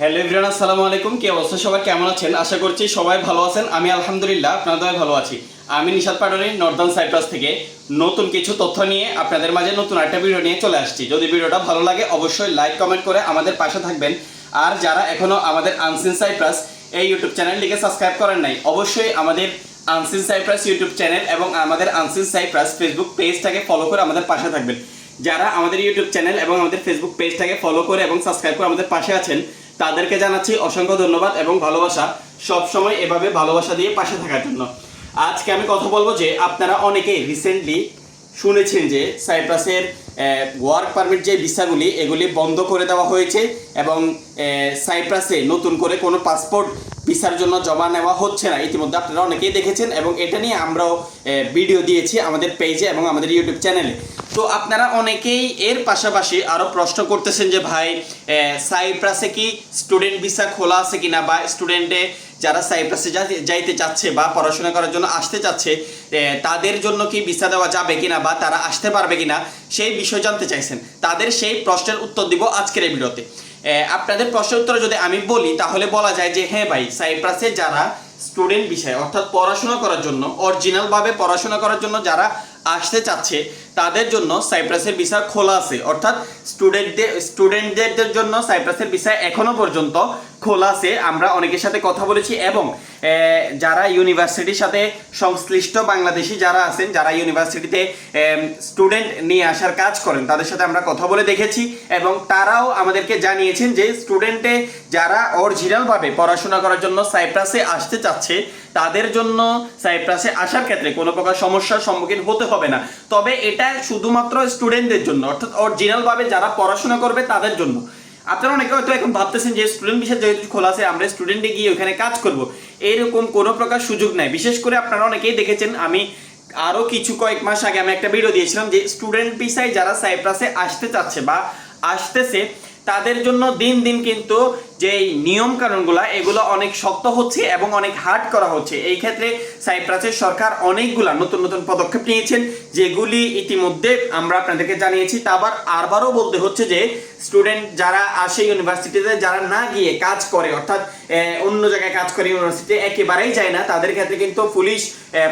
Hello everyone, আসসালামু আলাইকুম। কি অবস্থা? সবাই কেমন আছেন? আশা করছি সবাই ভালো আছেন। আমি আলহামদুলিল্লাহ আপনাদের ভালো আছি। আমি নিশাদ পাটনি নর্দার্ন সাইপ্রাস থেকে। নতুন কিছু তথ্য নিয়ে আপনাদের মাঝে নতুন একটা ভিডিও নিয়ে চলে আসছি। যদি ভিডিওটা ভালো লাগে, অবশ্যই লাইক কমেন্ট করে আমাদের পাশে থাকবেন। আর যারা এখনও আমাদের আনসিন সাইপ্রাস এই ইউটিউব চ্যানেলটিকে সাবস্ক্রাইব করেন নাই, অবশ্যই আমাদের আনসিন সাইপ্রাস ইউটিউব চ্যানেল এবং আমাদের আনসিন সাইপ্রাস ফেসবুক পেজটাকে ফলো করে আমাদের পাশে থাকবেন। যারা আমাদের ইউটিউব চ্যানেল এবং আমাদের ফেসবুক পেজটাকে ফলো করে এবং সাবস্ক্রাইব করে আমাদের পাশে আছেন তাদেরকে জানাচ্ছি অসংখ্য ধন্যবাদ এবং ভালোবাসা। সব সময় এভাবে ভালোবাসা দিয়ে পাশে থাকার জন্য। আজকে আমি কথা বলব যে আপনারা অনেকে রিসেন্টলি শুনেছেন যে সাইপ্রাসের ওয়ার্ক পারমিট যে ভিসাগুলি, এগুলি বন্ধ করে দেওয়া হয়েছে এবং সাইপ্রাসে নতুন করে কোনো পাসপোর্ট ভিসার জন্য জমা নেওয়া হচ্ছে না। ইতিমধ্যে আপনারা অনেকেই দেখেছেন এবং এটা নিয়ে আমরাও ভিডিও দিয়েছি আমাদের পেজে এবং আমাদের ইউটিউব চ্যানেলে তো আপনারা অনেকেই এর পাশাপাশি আরও প্রশ্ন করতেছেন যে, ভাই সাইপ্রাসে কি স্টুডেন্ট ভিসা খোলা আছে কিনা বা স্টুডেন্টে যারা সাইপ্রাসে যাইতে চাচ্ছে বা পড়াশোনা করার জন্য আসতে চাচ্ছে তাদের জন্য কি ভিসা দেওয়া যাবে কিনা বা তারা আসতে পারবে কিনা? সেই বিষয় জানতে চাইছেন। তাদের সেই প্রশ্নের উত্তর দিব আজকের এই ভিডিওতে। আপনাদের প্রশ্ন উত্তর যদি আমি বলি, তাহলে বলা যায় যে হ্যাঁ ভাই, সাইপ্রাসে যারা স্টুডেন্ট বিষয়, অর্থাৎ পড়াশোনা করার জন্য অরিজিনালভাবে পড়াশোনা করার জন্য যারা আসতে চাচ্ছে তাদের জন্য সাইপ্রাসের ভিসা খোলা আছে। অর্থাৎ স্টুডেন্টদের স্টুডেন্টদের জন্য সাইপ্রাসের ভিসা এখনও পর্যন্ত খোলা আছে। আমরা অনেকের সাথে কথা বলেছি এবং যারা ইউনিভার্সিটির সাথে সংশ্লিষ্ট বাংলাদেশি যারা আছেন, যারা ইউনিভার্সিটিতে স্টুডেন্ট নিয়ে আসার কাজ করেন, তাদের সাথে আমরা কথা বলে দেখেছি এবং তারাও আমাদেরকে জানিয়েছেন যে স্টুডেন্টে যারা অরিজিনালভাবে পড়াশোনা করার জন্য সাইপ্রাসে আসতে চাচ্ছে, তাদের জন্য সাইপ্রাসে আসার ক্ষেত্রে কোনো প্রকার সমস্যার সম্মুখীন হতে হবে না। তবে এটা শুধুমাত্র স্টুডেন্টদের জন্য, অর্থাৎ অরিজিনালভাবে যারা পড়াশোনা করবে তাদের জন্য। আপনারা অনেকে হয়তো এখন ভাবতেছেন যে স্টুডেন্ট বিষয় যেহেতু খোলা আছে, আমরা স্টুডেন্টে গিয়ে ওখানে কাজ করব। এরকম কোনো প্রকার সুযোগ নাই। বিশেষ করে আপনারা অনেকেই দেখেছেন, আমি আরও কিছু কয়েক মাস আগে আমি একটা ভিডিও দিয়েছিলাম যে স্টুডেন্ট ভিসায় যারা সাইপ্রাসে আসতে চাচ্ছে বা আসতেছে, তাদের জন্য দিন দিন কিন্তু যে নিয়ম কানুনগুলো এগুলো অনেক শক্ত হচ্ছে এবং অনেক হার্ড করা হচ্ছে। এই ক্ষেত্রে সাইপ্রাসের সরকার অনেকগুলা নতুন নতুন পদক্ষেপ নিয়েছেন, যেগুলি ইতিমধ্যে আমরা আপনাদেরকে জানিয়েছি। তা আবার আরবারও বলতে হচ্ছে যে স্টুডেন্ট যারা আসে ইউনিভার্সিটিতে যারা না গিয়ে কাজ করে, অর্থাৎ অন্য জায়গায় কাজ করে ইউনিভার্সিটি একেবারেই যায় না। তাদের ক্ষেত্রে কিন্তু পুলিশ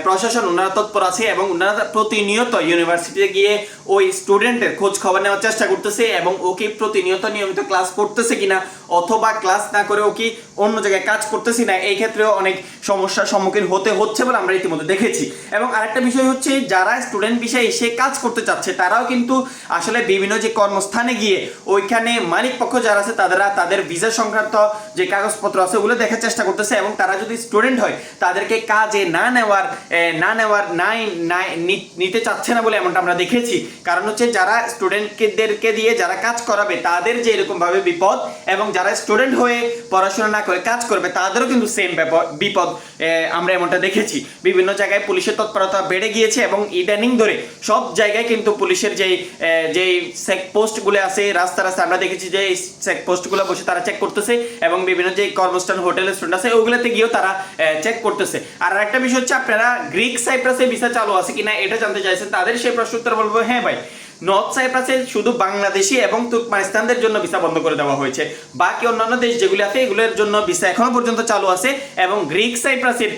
প্রশাসন ওনারা তৎপর আছে এবং ওনারা প্রতিনিয়ত ইউনিভার্সিটিতে গিয়ে ওই স্টুডেন্টের খোঁজ খবর নেওয়ার চেষ্টা করতেছে এবং ওকে প্রতিনিয়ত নিয়মিত ক্লাস করতেছে কিনা, অথবা ক্লাস না করে ও কি অন্য জায়গায় কাজ করতেছি না, এই ক্ষেত্রেও অনেক সমস্যার সম্মুখীন হতে হচ্ছে বলে আমরা ইতিমধ্যে দেখেছি। এবং আরেকটা বিষয় হচ্ছে, যারা স্টুডেন্ট বিষয়ে এসে কাজ করতে চাচ্ছে, তারাও কিন্তু আসলে বিভিন্ন যে কর্মস্থানে গিয়ে ওইখানে মালিক পক্ষ যারা আছে তারা তাদের ভিসা সংক্রান্ত যে কাগজপত্র আছে, ওগুলো দেখার চেষ্টা করতেছে এবং তারা যদি স্টুডেন্ট হয়, তাদেরকে কাজে না নেওয়ার না নেওয়ার, নাই নিতে চাচ্ছে না বলে এমনটা আমরা দেখেছি। কারণ হচ্ছে, যারা স্টুডেন্টদেরকে দিয়ে যারা কাজ করাবে, তাদের যে এরকম ভাবে বিপদ এবং যারা স্টুডেন্ট হয়ে পড়াশোনা না করে কাজ করবে, তাদেরও কিন্তু সেম বিপদ আমরা এমনটা দেখেছি। বিভিন্ন জায়গায় পুলিশের তৎপরতা বেড়ে গিয়েছে এবং ইদানিং ধরে সব জায়গায় কিন্তু পুলিশের যেই যেই চেক পোস্টগুলো আছে, রাস্তা রাস্তা আমরা দেখেছি যে চেক পোস্টগুলো বসে তারা চেক করতেছে এবং বিভিন্ন যে কর্মস্থান, হোটেল রেস্টুরেন্ট আছে, ওগুলোতে গিয়েও তারা চেক করতেছে। আর একটা বিষয় হচ্ছে, আপনারা গ্রিক সাইপ্রাসে ভিসা চালু আছে কিনা এটা জানতে চাইছেন, তাদের সেই প্রশ্ন উত্তর বলব হ্যাঁ ভাই। নর্থ সাইপ্রাসে শুধু বাংলাদেশি এবং তুর্কমানিস্তানদের জন্য ভিসা বন্ধ করে দেওয়া হয়েছে। বাকি অন্যান্য দেশ যেগুলি আছে এগুলোর জন্য ভিসা এখনও পর্যন্ত চালু আছে এবং গ্রিক সাইপ্রাসের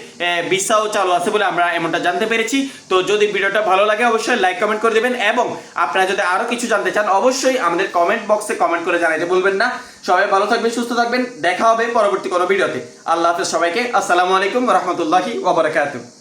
ভিসাও চালু আছে বলে আমরা এমনটা জানতে পেরেছি। তো যদি ভিডিওটা ভালো লাগে অবশ্যই লাইক কমেন্ট করে দেবেন এবং আপনারা যদি আরও কিছু জানতে চান অবশ্যই আমাদের কমেন্ট বক্সে কমেন্ট করে জানাইতে বলবেন না। সবাই ভালো থাকবেন, সুস্থ থাকবেন। দেখা হবে পরবর্তী কোনো ভিডিওতে। আল্লাহ হাফেজ সবাইকে। আসসালামু আলাইকুম রহমতুল্লাহি ওবরাকাতুহ